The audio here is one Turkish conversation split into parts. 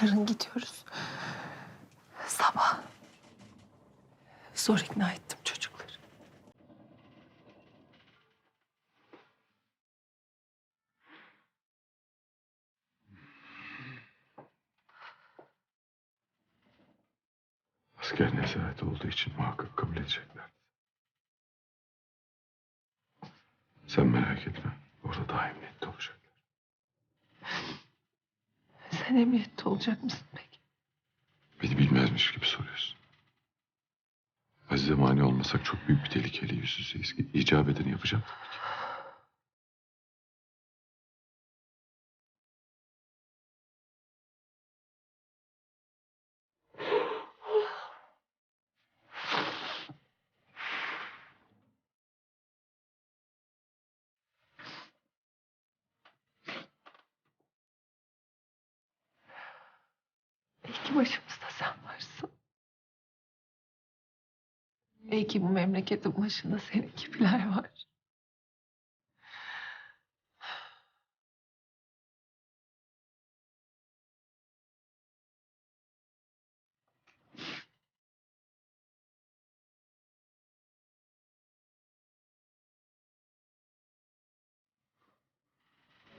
Yarın gidiyoruz. Sabah. Zor ikna ettim çocukları. Asker nezareti olduğu için muhakkak kabul edecekler. Sen merak etme. Orada daha emniyette olacaklar. Sen emniyette olacak mısın peki? Beni bilmezmiş gibi soruyorsun. Azize mani olmasak çok büyük bir tehlikeyle yüz yüzeyiz. İcap edeni yapacağım tabii ki. Başımızda sen varsın. İyi bu memleketin başında senin gibiler var.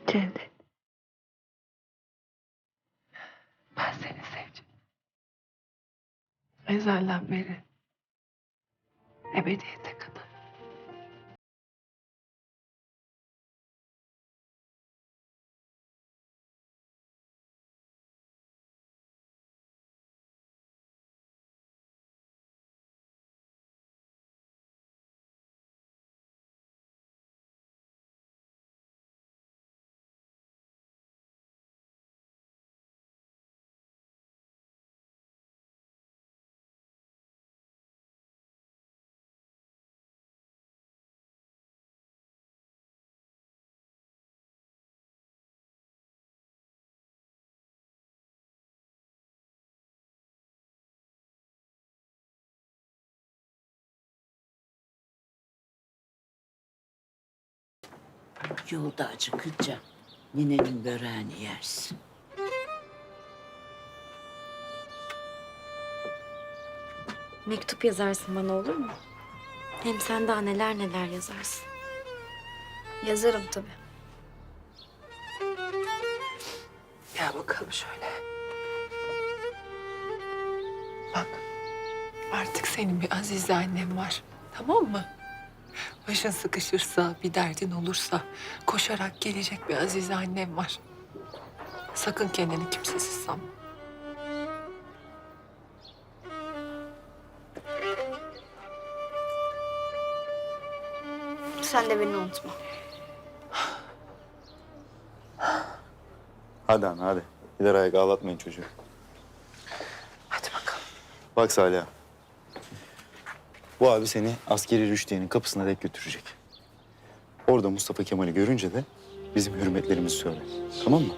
Cennet. Ezelden beri. Ebediyete kadar. Yolda acıkınca ninenin böreğini yersin. Mektup yazarsın bana olur mu? Hem sen daha neler neler yazarsın. Yazarım tabii. Gel bakalım şöyle. Bak. Artık senin bir Azize annem var. Tamam mı? Başın sıkışırsa, bir derdin olursa koşarak gelecek bir Azize annem var. Sakın kendini kimsesiz sanma. Sen de beni unutma. Hadi ana hadi. Gider ayak ağlatmayın çocuğu. Hadi bakalım. Bak Salih. Bu abi seni askeri rüştiyenin kapısına dek götürecek. Orada Mustafa Kemal'i görünce de bizim hürmetlerimizi söyle. Tamam mı?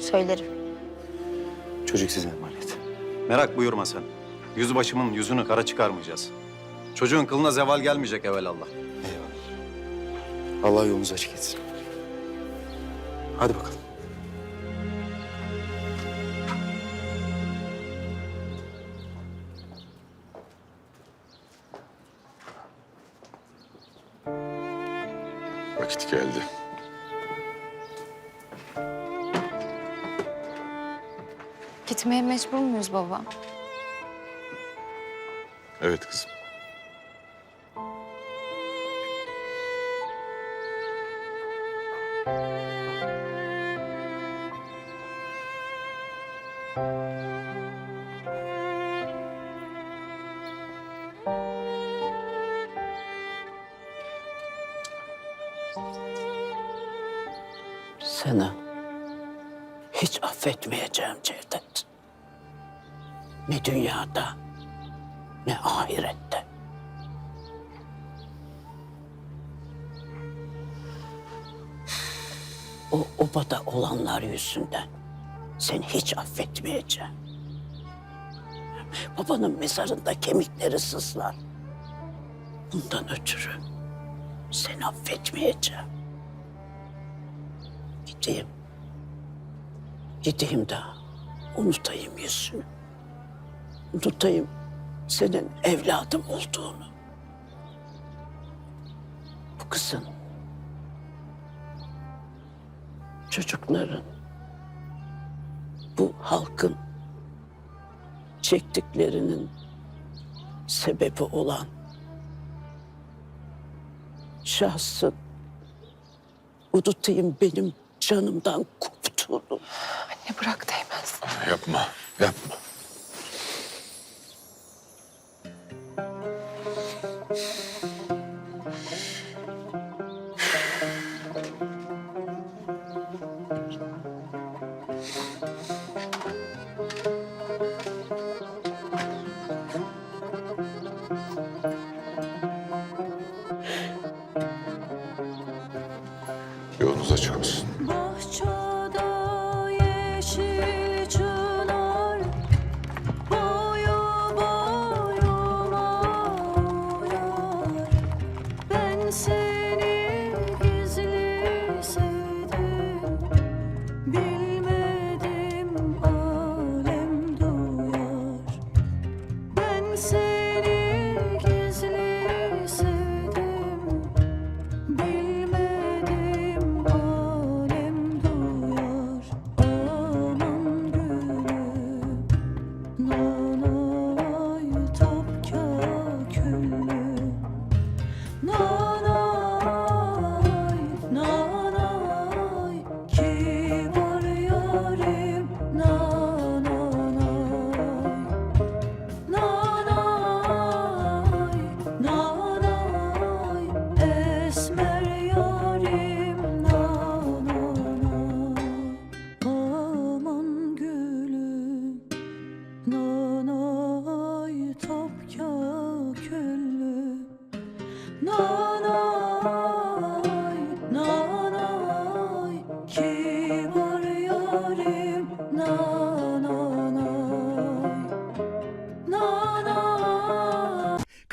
Söylerim. Çocuk size emanet. Merak buyurma sen. Yüzbaşımın yüzünü kara çıkarmayacağız. Çocuğun kılına zeval gelmeyecek evvelallah. Eyvallah. Allah yolunuzu açık etsin. Hadi bakalım. Gitmeye mecbur muyuz baba? Evet kızım. Seni hiç affetmeyeceğim Cevdet. Ne dünyada ne ahirette. O obada olanlar yüzünden seni hiç affetmeyeceğim. Babanın mezarında kemikleri sızlar. Bundan ötürü seni affetmeyeceğim. Gideyim. Gideyim de unutayım yüzünü. Unutayım senin evladım olduğunu. Bu kızın, çocukların, bu halkın çektiklerinin sebebi olan şahsın unutayım benim canımdan koptuğunu. Anne bırak değmez. Yapma, yapma. Yolunuz açık olsun.